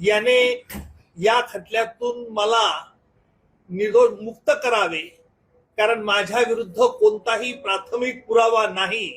याने या खटल्यातून मला निर्दोष मुक्त करावे. कारण माझ्या विरुद्ध कोणताही प्राथमिक पुरावा नाही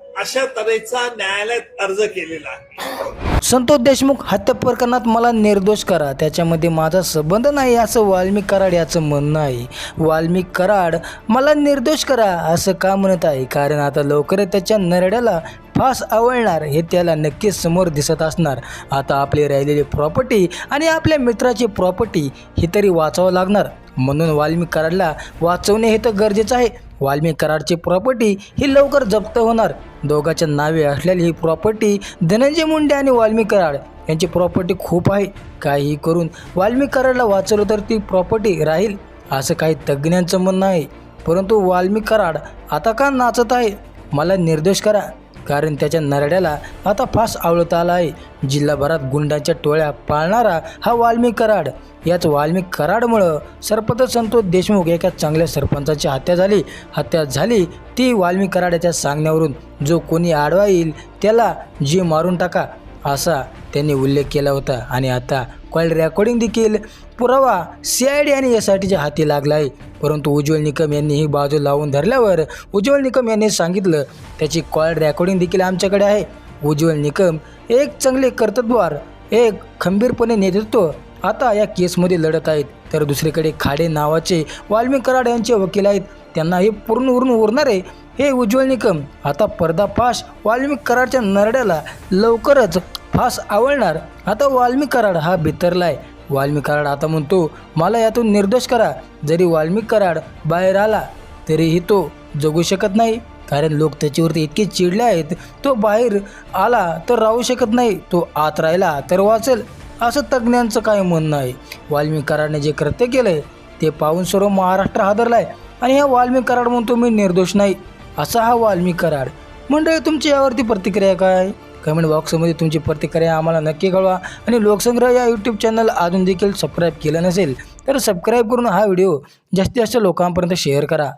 अशा तऱ्हेचा न्यायालयात अर्ज केलेला आहे. संतोष देशमुख हत्या प्रकरणात मला निर्दोष करा. त्याच्यामध्ये माझा संबंध नाही असं वाल्मिक कराड याचं म्हणणं आहे. वाल्मिक कराड मला निर्दोष करा असं का म्हणत आहे? कारण आता लवकरच त्याच्या नरड्याला फास आवळणार हे त्याला नक्कीच समोर दिसत असणार. आता आपली राहिलेली प्रॉपर्टी आणि आपल्या मित्राची प्रॉपर्टी ही तरी वाचावं लागणार. म्हणून वाल्मिक कराडला वाचवणे हे तर गरजेचं आहे. वाल्मिक कराडची प्रॉपर्टी ही लवकर जप्त होणार. दोघाच्या नावे असलेली ही प्रॉपर्टी धनंजय मुंडे आणि वाल्मिक कराड यांची प्रॉपर्टी खूप आहे. काहीही करून वाल्मिक कराडला वाचवलं तर ती प्रॉपर्टी राहील असं काही तज्ज्ञांचं म्हणणं आहे. परंतु वाल्मिक कराड आता का नाचत आहे? मला निर्दोष करा. कारण त्याच्या नरड्याला आता फास आवळत आला आहे जिल्हाभरात गुंडांच्या टोळ्या पाळणारा हा वाल्मिक कराड. याच वाल्मिक कराडमुळं सरपंच संतोष देशमुख एका चांगल्या सरपंचाची हत्या झाली. हत्या झाली ती वाल्मिक कराड याच्या सांगण्यावरून. जो कोणी आडवा येईल त्याला जीव मारून टाका असा त्यांनी उल्लेख केला होता. आणि आता कॉल रेकॉर्डिंग देखील पुरावा सी आय डी आणि एस आय टीच्या हाती लागला आहे परंतु उज्ज्वल निकम यांनी ही बाजू लावून धरल्यावर उज्ज्वल निकम यांनी सांगितलं त्याची कॉल रेकॉर्डिंग देखील आमच्याकडे आहे. उज्ज्वल निकम एक चांगले कर्तृत्वार एक खंबीरपणे नेतृत्व आता या केसमध्ये लढत आहेत. तर दुसरीकडे खाडे नावाचे वाल्मिक कराड यांचे वकील आहेत. त्यांना हे पूर्ण उरून उरणारे हे उज्ज्वल निकम आता पर्दाफाश वाल्मिक कराडच्या नरड्याला लवकरच फास आवळणार. आता वाल्मी कराड हा बितरलाय. वाल्मी कराड आता म्हणतो मला यातून निर्दोष करा. जरी वाल्मी कराड बाहेर आला तरीही तो जगू शकत नाही. कारण लोक त्याच्यावरती इतके चिडले आहेत तो बाहेर आला तर राहू शकत नाही. तो आत राहिला तर वाचेल असं तज्ज्ञांचं काय म्हणणं आहे? वाल्मी कराडने जे कृत्य केलंय ते पाहून सर्व महाराष्ट्र हादरलाय. आणि ह्या वाल्मी कराड म्हणतो मी निर्दोष नाही. असा हा वाल्मी कराड. मंडळी तुमची यावरती प्रतिक्रिया काय? कमेंट बॉक्समध्ये तुमची प्रतिक्रिया आम्हाला नक्की कळवा. आणि लोकसंग्रह या यूट्यूब चॅनल अजून देखील सबस्क्राईब केलं नसेल तर सबस्क्राईब करून हा व्हिडिओ जास्तीत जास्त लोकांपर्यंत शेअर करा.